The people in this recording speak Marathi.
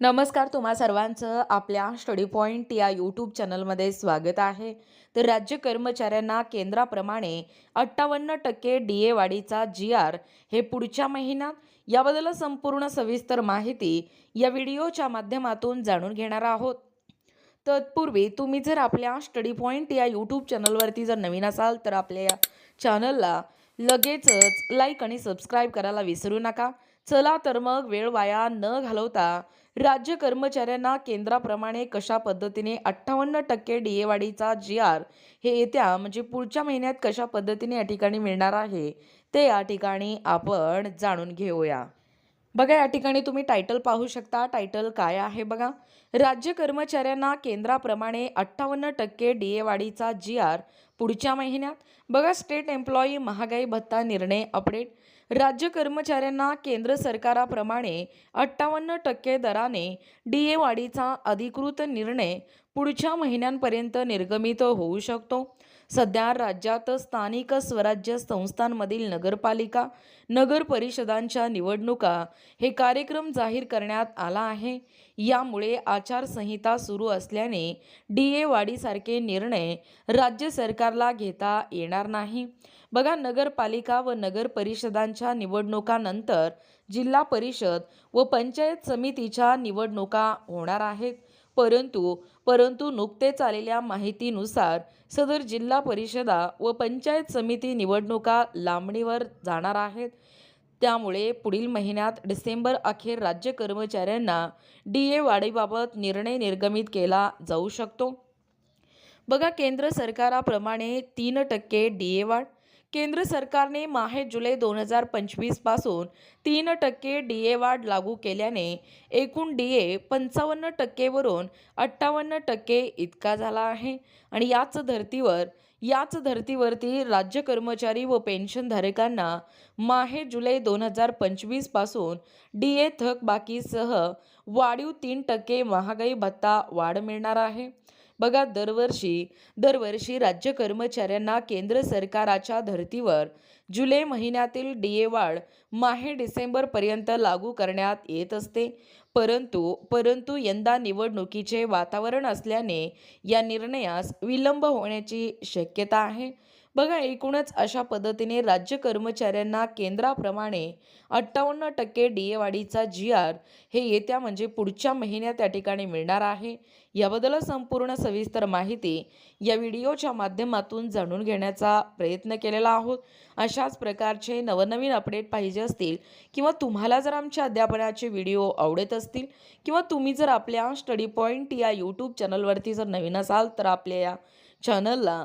नमस्कार तुम्हा सर्वांचं आपल्या स्टडी पॉईंट या यूट्यूब चॅनलमध्ये स्वागत आहे. तर राज्य कर्मचाऱ्यांना केंद्राप्रमाणे अठ्ठावन्न टक्के डी ए वाढीचा जी आर हे पुढच्या महिन्यात याबद्दल संपूर्ण सविस्तर माहिती या व्हिडिओच्या माध्यमातून जाणून घेणार आहोत. तत्पूर्वी तुम्ही जर आपल्या स्टडी पॉईंट या यूट्यूब चॅनलवरती जर नवीन असाल तर आपल्या या चॅनलला लगेचच लाईक आणि सबस्क्राईब करायला विसरू नका. चला तर मग वेळ वाया न घालवता राज्य कर्मचाऱ्यांना केंद्राप्रमाणे कशा पद्धतीने अठ्ठावन्न टक्के डी जी आर हे येत्या म्हणजे पुढच्या महिन्यात कशा पद्धतीने या ठिकाणी मिळणार आहे ते या ठिकाणी आपण जाणून घेऊया. बघा या ठिकाणी तुम्ही टायटल पाहू शकता. टायटल काय आहे बघा? राज्य कर्मचाऱ्यांना केंद्राप्रमाणे अठ्ठावन्न टक्के डी ए वाढीचा जी आर पुढच्या महिन्यात. बघा स्टेट एम्प्लॉई महागाई भत्ता निर्णय अपडेट राज्य कर्मचाऱ्यांना केंद्र सरकाराप्रमाणे अठ्ठावन्न टक्के दराने डी ए वाढीचा अधिकृत निर्णय पुढच्या महिन्यांपर्यंत निर्गमित होऊ शकतो. सध्या राज्यात स्थानिक स्वराज्य संस्थांमधील नगरपालिका नगर परिषदांच्या निवडणुका हे कार्यक्रम जाहीर करण्यात आला आहे. यामुळे आचारसंहिता सुरू असल्याने डी ए वाढीसारखे निर्णय राज्य सरकारला घेता येणार नाही. बघा नगरपालिका व नगर परिषदांच्या निवडणुकानंतर जिल्हा परिषद व पंचायत समितीच्या निवडणुका होणार आहेत. परंतु परंतु नुकतेच आलेल्या माहितीनुसार सदर जिल्हा परिषदा व पंचायत समिती निवडणुका लांबणीवर जाणार आहेत. त्यामुळे पुढील महिन्यात डिसेंबर अखेर राज्य कर्मचाऱ्यांना डी ए वाढीबाबत निर्णय निर्गमित केला जाऊ शकतो. बघा केंद्र सरकाराप्रमाणे तीन टक्के डी ए वाढ केंद्र सरकारने माहे जुलै दोन हजार पंचवीसपासून तीन टक्के डी ए वाढ लागू केल्याने एकूण डी ए पंचावन्न टक्केवरून अठ्ठावन्न टक्के इतका झाला आहे. आणि याच धर्तीवर याच धर्तीवरती राज्य कर्मचारी व पेन्शनधारकांना माहे जुलै दोन हजार पंचवीसपासून डी ए थकबाकीसह वाढीव तीन टक्के महागाई भत्ता वाढ मिळणार आहे. बघा दरवर्षी दरवर्षी राज्य कर्मचाऱ्यांना केंद्र सरकाराच्या धर्तीवर जुलै महिन्यातील डी ए वाढ माहे डिसेंबरपर्यंत लागू करण्यात येत असते. परंतु परंतु यंदा निवडणुकीचे वातावरण असल्याने या निर्णयास विलंब होण्याची शक्यता आहे. बघा एकूणच अशा पद्धतीने राज्य कर्मचाऱ्यांना केंद्राप्रमाणे अठ्ठावन्न टक्के डी ए वाढीचा जी आर हे येत्या म्हणजे पुढच्या महिन्यात या ठिकाणी मिळणार आहे. याबद्दल संपूर्ण सविस्तर माहिती या व्हिडिओच्या माध्यमातून जाणून घेण्याचा प्रयत्न केलेला आहोत. अशाच प्रकारचे नवनवीन अपडेट पाहिजे असतील किंवा तुम्हाला जर आमच्या अध्यापनाचे व्हिडिओ आवडत असतील किंवा तुम्ही जर आपल्या स्टडी पॉईंट या यूट्यूब चॅनलवरती जर नवीन असाल तर आपल्या या चॅनलला